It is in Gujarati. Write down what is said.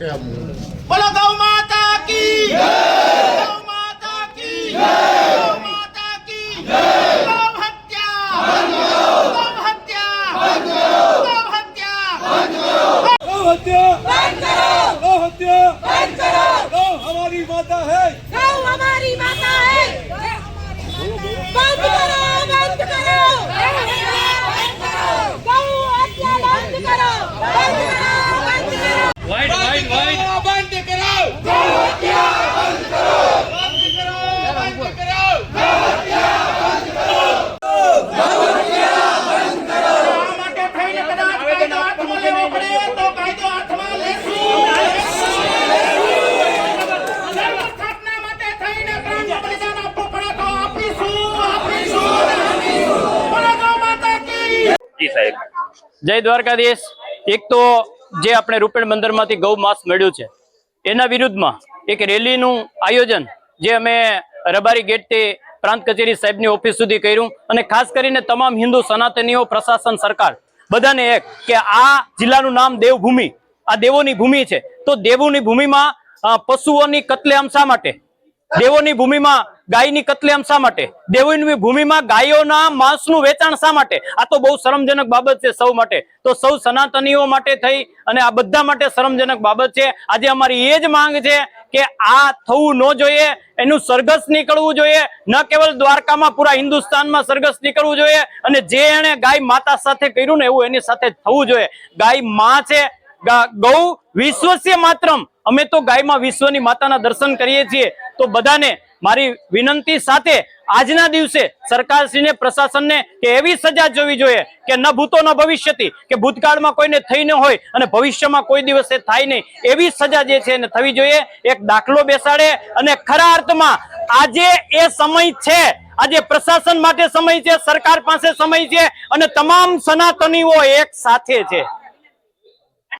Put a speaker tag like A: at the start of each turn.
A: बोलो गौ माता की गौ माता की गौ माता की गौ हत्या
B: गौ हत्या गौ हत्या गौ हत्या गौ हत्या
C: गौ हमारी माता है
D: જય દ્વારકાધીશ. એક તો જે આપણે રૂપેણ બંદરમાંથી ગૌ માસ મળ્યું છે, એના વિરુદ્ધમાં એક રેલીનું આયોજન જે અમે રબારી ગેટથી પ્રાંત કચેરી સાહેબની ઓફિસ સુધી કર્યું અને ખાસ કરીને તમામ હિન્દુ સનાતનીઓ, પ્રશાસન, સરકાર બધાને એક કે આ જિલ્લાનું નામ દેવભૂમિ, આ દેવોની ભૂમિ છે. તો દેવોની ભૂમિમાં પશુઓની કતલેઆમ શા માટે? દેવોની ભૂમિમાં ગાયની કતલેઆમ શા માટે? દેવોની ભૂમિમાં ગાયોના માંસનું વેચાણ શા માટે? આ તો બહુ શરમજનક બાબત છે સૌ માટે. તો સૌ સનાતનીઓ માટે થઈ અને આ બધા માટે શરમજનક બાબત છે. આજે અમારી એ જ માંગ છે કે આ થવું ન જોઈએ, એનું સરઘસ નીકળવું જોઈએ, ન કેવલ દ્વારકામાં પૂરા હિન્દુસ્તાનમાં સરઘસ નીકળવું જોઈએ, અને જે એને ગાય માતા સાથે કર્યું ને એવું એની સાથે થવું જોઈએ. ગાયમાં છે ગૌ વિશ્વસ્ય માત્રમ. અમે તો ગાયમાં વિશ્વની માતાના દર્શન કરીએ છીએ. તો બધાને મારી વિનંતી સાથે આજના દિવસે સરકારશ્રીને, પ્રશાસનને કે એવી સજા જોવી જોઈએ કે ન ભૂતો ન ભવિષ્યથી કે ભૂતકાળમાં કોઈને થઈ ન હોય અને ભવિષ્યમાં કોઈ દિવસે થાય નહીં, એવી સજા જે છે એને થવી જોઈએ. એક દાખલો બેસાડે અને ખરા અર્થમાં આજે એ સમય છે, આજે પ્રશાસન માટે સમય છે, સરકાર પાસે સમય છે અને તમામ સનાતનીઓ એક સાથે છે.